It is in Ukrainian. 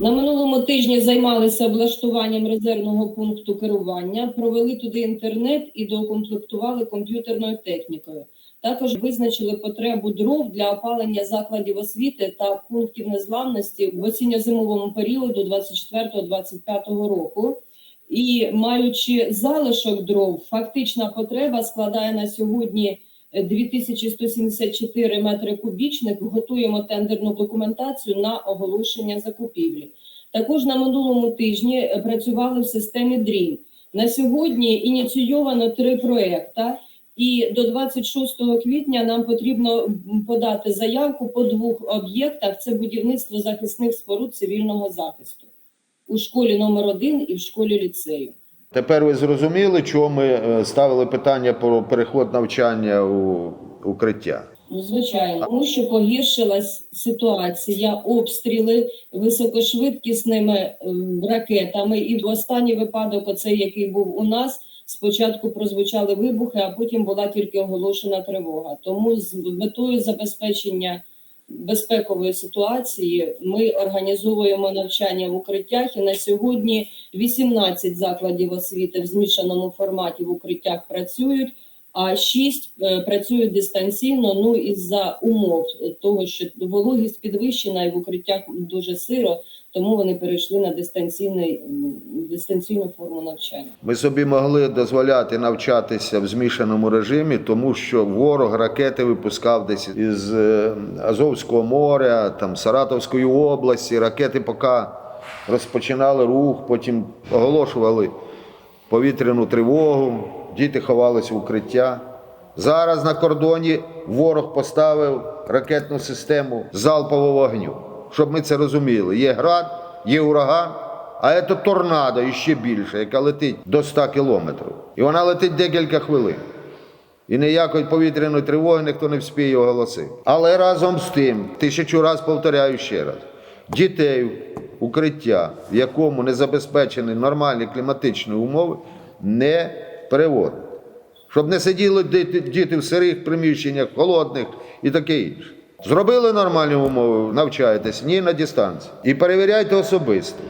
На минулому тижні займалися облаштуванням резервного пункту керування, провели туди інтернет і доукомплектували комп'ютерною технікою. Також визначили потребу дров для опалення закладів освіти та пунктів незламності в осінньо-зимовому періоду 24-25 року. І маючи залишок дров, фактична потреба складає на сьогодні 2174 метри кубічних. Готуємо тендерну документацію на оголошення закупівлі. Також на минулому тижні працювали в системі DREAM. На сьогодні ініційовано три проекта, і до 26 квітня нам потрібно подати заявку по двох об'єктах: це будівництво захисних споруд цивільного захисту у школі номер 1 і в школі ліцею. Тепер ви зрозуміли, чому ми е, ставили питання про переход навчання у укриття. Ну, звичайно, тому що погіршилась ситуація, обстріли високошвидкісними ем, ракетами. І в останній випадок, оцей, який був у нас, спочатку прозвучали вибухи, а потім була тільки оголошена тривога. Тому з метою забезпечення безпекової ситуації ми організовуємо навчання в укриттях. І на сьогодні 18 закладів освіти в змішаному форматі в укриттях працюють а шість е, працюють дистанційно. Ну із-за умов того, що вологість підвищена і в укриттях дуже сиро, тому вони перейшли на дистанційну форму навчання. Ми собі могли дозволяти навчатися в змішаному режимі, тому що ворог ракети випускав десь із е, Азовського моря, там Саратовської області. Ракети поки розпочинали рух, потім оголошували повітряну тривогу, діти ховалися в укриття. Зараз на кордоні ворог поставив ракетну систему залпового вогню. Щоб ми це розуміли. Є град, є ураган, а це торнадо ще більше, яка летить до 100 кілометрів. І вона летить декілька хвилин. І ніякої повітряної тривоги ніхто не вспіє оголосити. Але разом з тим, тисячу раз повторяю ще раз, дітей укриття, в якому не забезпечені нормальні кліматичні умови, не переводить. Щоб не сиділи діти в сирих приміщеннях, холодних і таке інше. Зробили нормальні умови, навчаєтесь, ні на дистанції. І перевіряйте особисто.